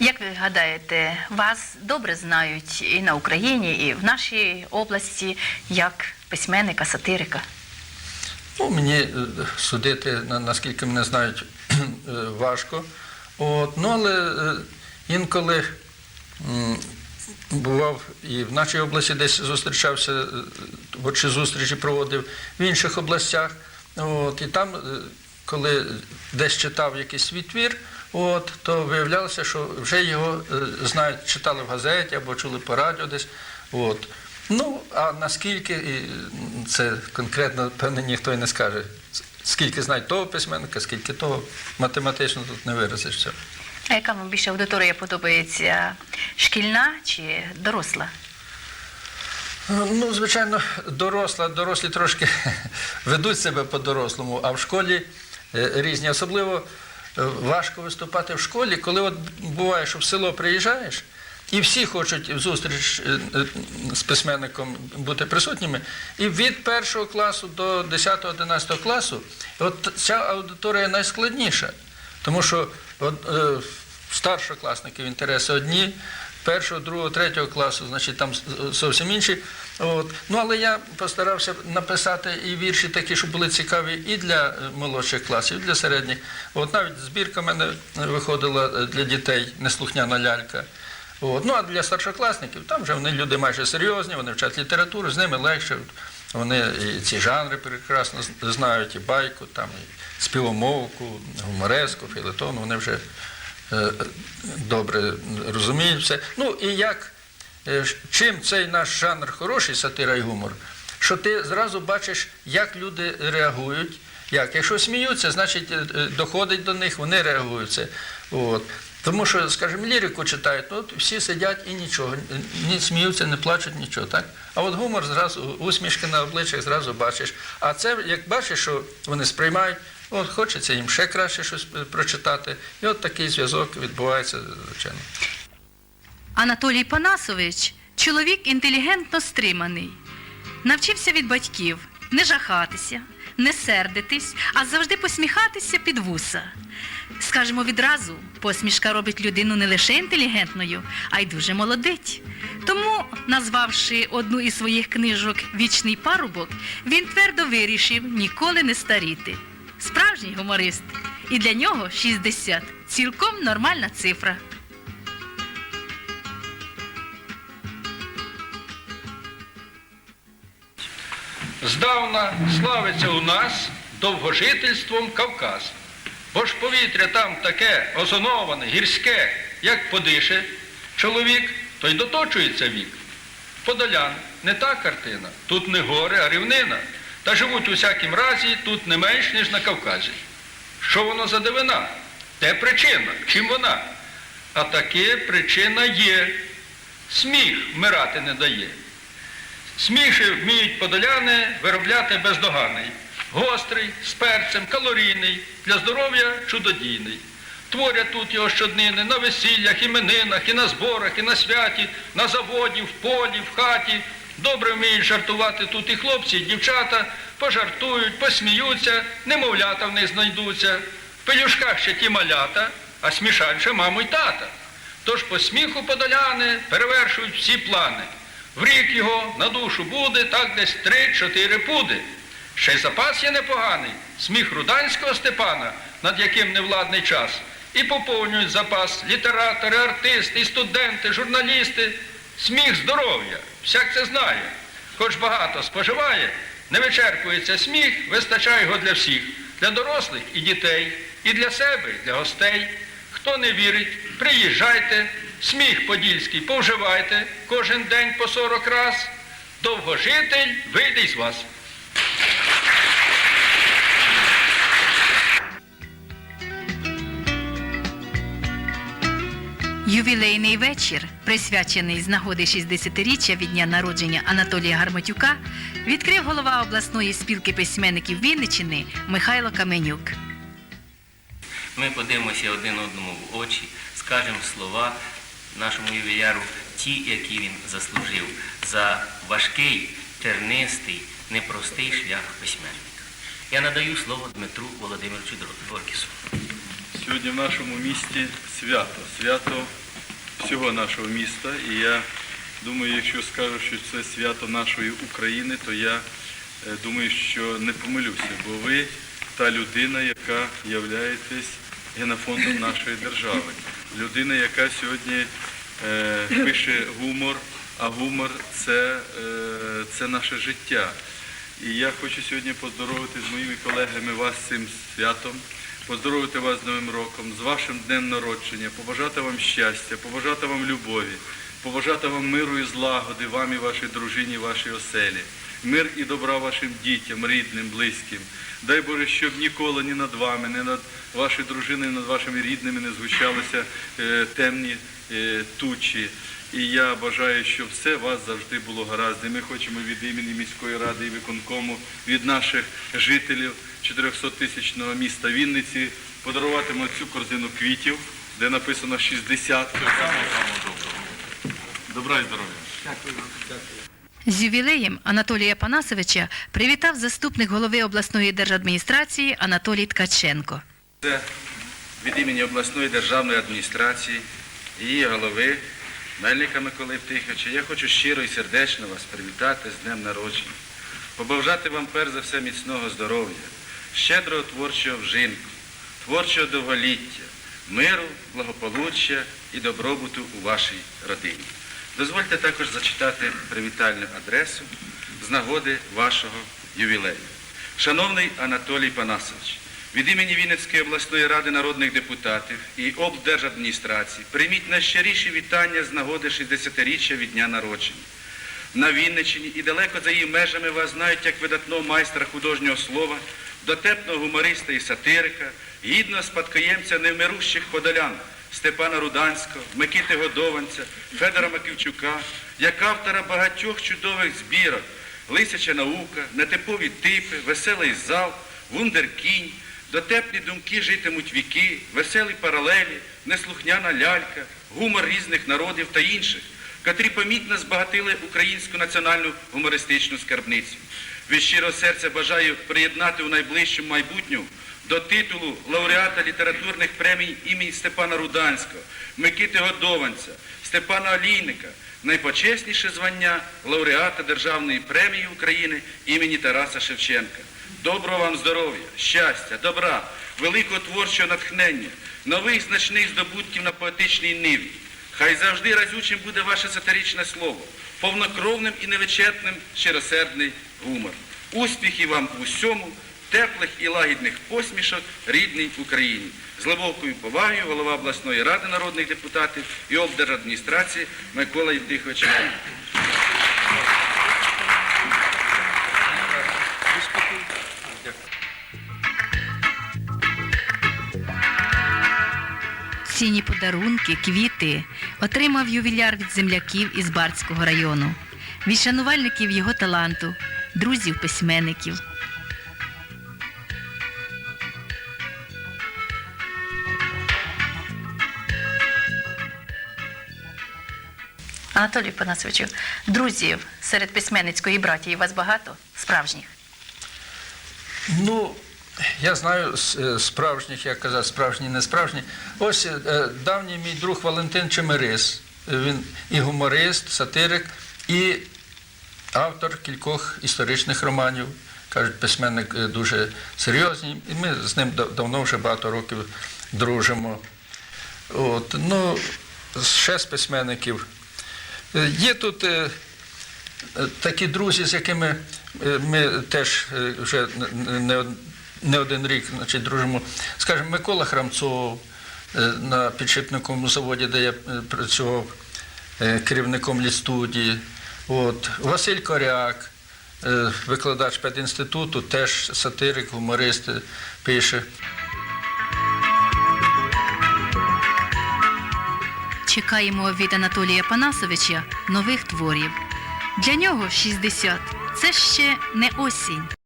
Як ви гадаєте, вас добре знають і на Україні, і в нашій області як письменника, сатирика? Ну, мені е, судити, наскільки мене знають, е, важко. От, ну, але е, інколи бував і в нашій області десь зустрічався, чи зустрічі проводив в інших областях. От, і там, коли десь читав якийсь свій твір, от, то виявлялося, що вже його е, знають, читали в газеті або чули по радіо десь. От. Ну, а наскільки і це конкретно, певне, ніхто і не скаже. Скільки знають того письменника, скільки того, математично тут не виразишся. А яка вам більше аудиторія подобається? Шкільна чи доросла? Ну, звичайно, доросла, дорослі трошки ведуть себе по-дорослому, а в школі е, різні. Особливо е, важко виступати в школі, коли от буває, що в село приїжджаєш, і всі хочуть в зустріч е, е, з письменником бути присутніми. І від першого класу до 10-11 класу, от ця аудиторія найскладніша. Тому що от, е, старшокласників інтереси одні, першого, другого, третього класу, значить там зовсім інші. От. Ну, але я постарався написати і вірші такі, щоб були цікаві і для е, молодших класів, і для середніх. От навіть збірка в мене виходила е, для дітей неслухняна лялька. От. Ну а для старшокласників там вже вони люди майже серйозні, вони вчать літературу, з ними легше. Вони і ці жанри прекрасно знають, і байку, там, і співомовку, гумореску, філетон, вони вже е, добре розуміють все. Ну і як, е, чим цей наш жанр хороший, сатира і гумор, що ти зразу бачиш, як люди реагують. Як? Якщо сміються, значить е, е, доходить до них, вони реагують. От. Тому що, скажімо, лірику читають, ну от всі сидять і нічого, ні сміються, не плачуть, нічого. Так? А от гумор зразу, усмішки на обличчях зразу бачиш. А це, як бачиш, що вони сприймають, от хочеться їм ще краще щось е, прочитати. І от такий зв'язок відбувається, звичайно. Анатолій Панасович чоловік інтелігентно стриманий. Навчився від батьків не жахатися, не сердитись, а завжди посміхатися під вуса. Скажемо відразу, посмішка робить людину не лише інтелігентною, а й дуже молодить. Тому, назвавши одну із своїх книжок Вічний парубок, він твердо вирішив ніколи не старіти. Справжній гуморист. І для нього 60 цілком нормальна цифра. Здавна славиться у нас довгожительством Кавказ. Бо ж повітря там таке озоноване, гірське, як подише чоловік, то й доточується вік. Подолян не та картина, тут не гори, а рівнина. Та живуть у всякім разі тут не менш, ніж на Кавказі. Що воно за дивина? Де причина? Чим вона? А таки причина є. Сміх вмирати не дає. Сміші вміють подоляни виробляти бездоганий. Гострий, з перцем, калорійний, для здоров'я чудодійний. Творять тут його щоднини на весіллях, іменинах, і на зборах, і на святі, на заводі, в полі, в хаті. Добре вміють жартувати тут і хлопці, і дівчата, пожартують, посміються, немовлята в них знайдуться. В пелюшках ще ті малята, а смішальше маму й тата. Тож по сміху подоляни перевершують всі плани. В рік його на душу буде так десь три-чотири пуди. Ще й запас є непоганий, сміх руданського Степана, над яким невладний час. І поповнюють запас літератори, артисти, і студенти, журналісти. Сміх здоров'я, всяк це знає. Хоч багато споживає, не вичерпується сміх, вистачає його для всіх, для дорослих і дітей, і для себе, і для гостей. Хто не вірить, приїжджайте, сміх подільський повживайте, кожен день по 40 раз. Довгожитель вийде із вас. Ювілейний вечір, присвячений з нагоди 60-річчя від дня народження Анатолія Гарматюка, відкрив голова обласної спілки письменників Вінниччини Михайло Каменюк. Ми подивимося один одному в очі, скажемо слова нашому ювіляру, ті, які він заслужив, за важкий, тернистий, непростий шлях письменника. Я надаю слово Дмитру Володимировичу Дворкісу. Сьогодні в нашому місті свято, свято всього нашого міста. І я думаю, якщо скажу, що це свято нашої України, то я е, думаю, що не помилюся, бо ви та людина, яка являєтесь генофондом нашої держави. Людина, яка сьогодні пише гумор, а гумор це, е, це наше життя. І я хочу сьогодні поздоровити з моїми колегами вас з цим святом, поздоровити вас з Новим роком, з вашим днем народження, побажати вам щастя, побажати вам любові, побажати вам миру і злагоди, вам і вашій дружині, вашій оселі. Мир і добра вашим дітям, рідним, близьким. Дай Боже, щоб ніколи ні над вами, ні над вашою дружиною, ні над вашими рідними не згущалися е, темні е, тучі. І я бажаю, щоб все у вас завжди було гаразд. І ми хочемо від імені міської ради і виконкому, від наших жителів 400-тисячного міста Вінниці подарувати цю корзину квітів, де написано 60. Всього самого самого. Добра і здоров'я. З ювілеєм Анатолія Панасовича привітав заступник голови обласної держадміністрації Анатолій Ткаченко. Це від імені обласної державної адміністрації, її голови Мельника Миколи Тиховича. Я хочу щиро і сердечно вас привітати з днем народження, побажати вам перш за все міцного здоров'я, щедрого творчого вжинку, творчого довголіття, миру, благополуччя і добробуту у вашій родині. Дозвольте також зачитати привітальну адресу з нагоди вашого ювілею. Шановний Анатолій Панасович, від імені Вінницької обласної ради народних депутатів і облдержадміністрації прийміть найщиріші вітання з нагоди 60-річчя від дня народження. На Вінниччині і далеко за її межами вас знають як видатного майстра художнього слова, дотепного гумориста і сатирика, гідного спадкоємця невмирущих подолян Степана Руданського, Микити Годованця, Федора Маківчука, як автора багатьох чудових збірок, Лисяча наука, нетипові типи, веселий зал, вундеркінь, дотеплі думки житимуть віки, веселі паралелі, неслухняна лялька, гумор різних народів та інших, котрі помітно збагатили українську національну гумористичну скарбницю. Від щирого серця бажаю приєднати у найближчому майбутньому до титулу лауреата літературних премій імені Степана Руданського, Микити Годованця, Степана Олійника, найпочесніше звання лауреата Державної премії України імені Тараса Шевченка. Доброго вам здоров'я, щастя, добра, великого творчого натхнення, нових значних здобутків на поетичній ниві. Хай завжди разючим буде ваше сатиричне слово, повнокровним і невичерпним щиросердний гумор. Успіхів вам у всьому, теплих і лагідних посмішок рідній Україні. З глибокою повагою голова обласної ради народних депутатів і облдержадміністрації Микола Євтихович. Мельник. Цінні подарунки, квіти отримав ювіляр від земляків із Бартського району, від шанувальників його таланту, друзів Анатолій Панасовичу, друзів серед письменницької братії у вас багато справжніх. Ну, я знаю е, справжніх, як казати, справжні, не справжні. Ось е, давній мій друг Валентин Чемерис. Е, Він і гуморист, сатирик, і автор кількох історичних романів. Кажуть, письменник е, дуже серйозний. І ми з ним давно вже багато років дружимо. От, ну, ще з письменників. Е, Є тут е, Е, такі друзі, з якими ми теж вже не один рік значить, дружимо. Скажімо, Микола Храмцов на підшипниковому заводі, де я працював керівником лістудії. От. Василь Коряк, викладач педінституту, теж сатирик, гуморист, пише. Чекаємо від Анатолія Панасовича нових творів. Для нього 60 – це ще не осінь.